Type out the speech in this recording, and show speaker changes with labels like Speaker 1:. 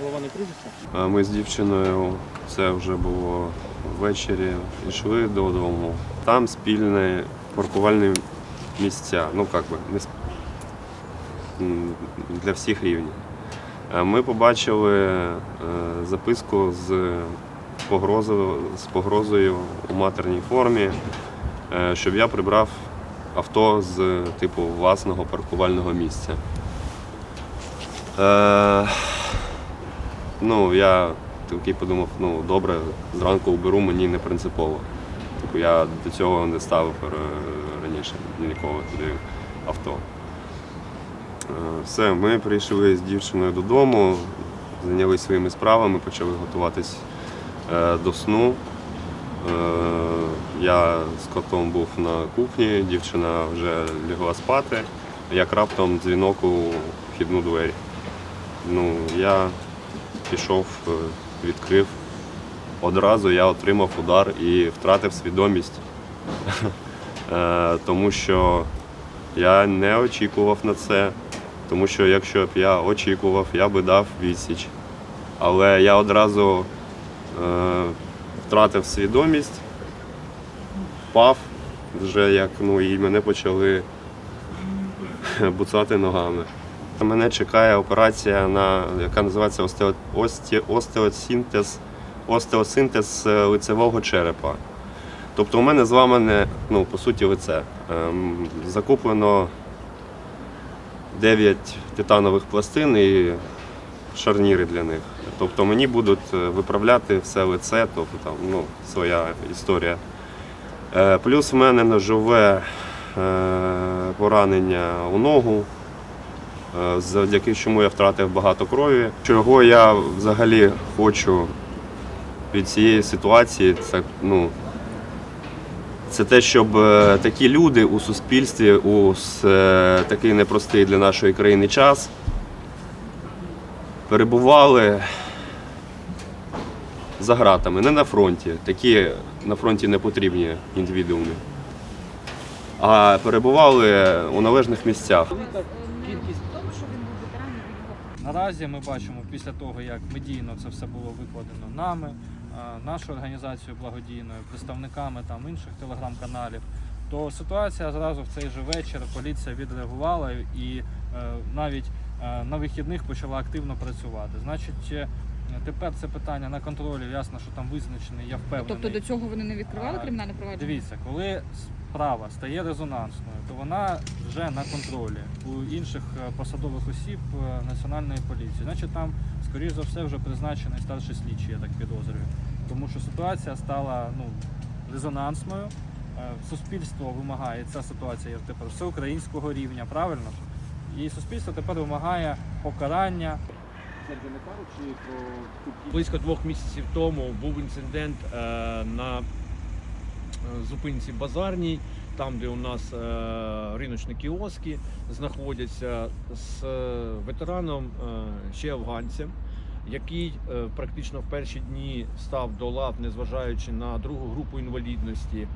Speaker 1: голова не кружиться?
Speaker 2: Ми з дівчиною, це вже було ввечері, йшли додому. Там спільне паркувальні місця. Ну, як би, для всіх рівнів. Е, Ми побачили е, записку з погрозою, з погрозою у матерній формі, е, щоб я прибрав авто з типу власного паркувального місця. Ну, я такий подумав, ну добре, зранку уберу, мені не принципово. Типу я до цього не ставив е, раніше ніколи туди авто. Е, Все, ми прийшли з дівчиною додому, зайнялися своїми справами, почали готуватись е, до сну. Я з котом був на кухні, дівчина вже лягла спати, як раптом дзвінок у вхідну двері. Ну, я пішов, е, відкрив. Одразу я отримав удар і втратив свідомість, Е, тому що я не очікував на це. Тому що якщо б я очікував, я би дав відсіч. Але я одразу е, втратив свідомість, впав, вже як ну, і мене почали буцати ногами. Мене чекає операція, на, яка називається остео, ості, остеосинтез, остеосинтез е, лицевого черепа. Тобто у мене зламане, ну, по суті, лице. Ем, закуплено 9 титанових пластин і шарніри для них. Тобто мені будуть е, виправляти все лице, тобто там ну, своя історія. Е, Плюс в мене ножове е, поранення у ногу, завдяки чому я втратив багато крові. Чого я взагалі хочу від цієї ситуації, це ну, це те, щоб е, такі люди у суспільстві у е, такий непростий для нашої країни час перебували за гратами, не на фронті. Такі на фронті не потрібні індивідууми, а перебували у належних місцях.
Speaker 1: Кількість.
Speaker 3: Тому що він був ветераном війни.
Speaker 1: Наразі ми бачимо після того, як медійно це все було викладено нами, нашою організацією благодійною, представниками там інших телеграм-каналів, то ситуація зразу в цей же вечір поліція відреагувала і е, навіть е, на вихідних почала активно працювати. Значить, е, тепер це питання на контролі. Ясно, що там визначений, я впевнений.
Speaker 3: Тобто до цього вони не відкривали кримінальне провадження?
Speaker 1: Дивіться, коли справа стає резонансною, то вона вже на контролі у інших е, посадових осіб е, національної поліції. Значить, там, скоріш за все, вже призначений старший слідчий, я так підозрюю. Тому що ситуація стала ну, резонансною. Е, Суспільство вимагає, ця ситуація є тепер всеукраїнського рівня, правильно? І суспільство тепер вимагає покарання
Speaker 4: Близько двох місяців тому був інцидент на зупинці базарній, там, де у нас е, риночні кіоски знаходяться з е, ветераном е, ще афганцем, який практично в перші дні став до лав, незважаючи на другу групу інвалідності.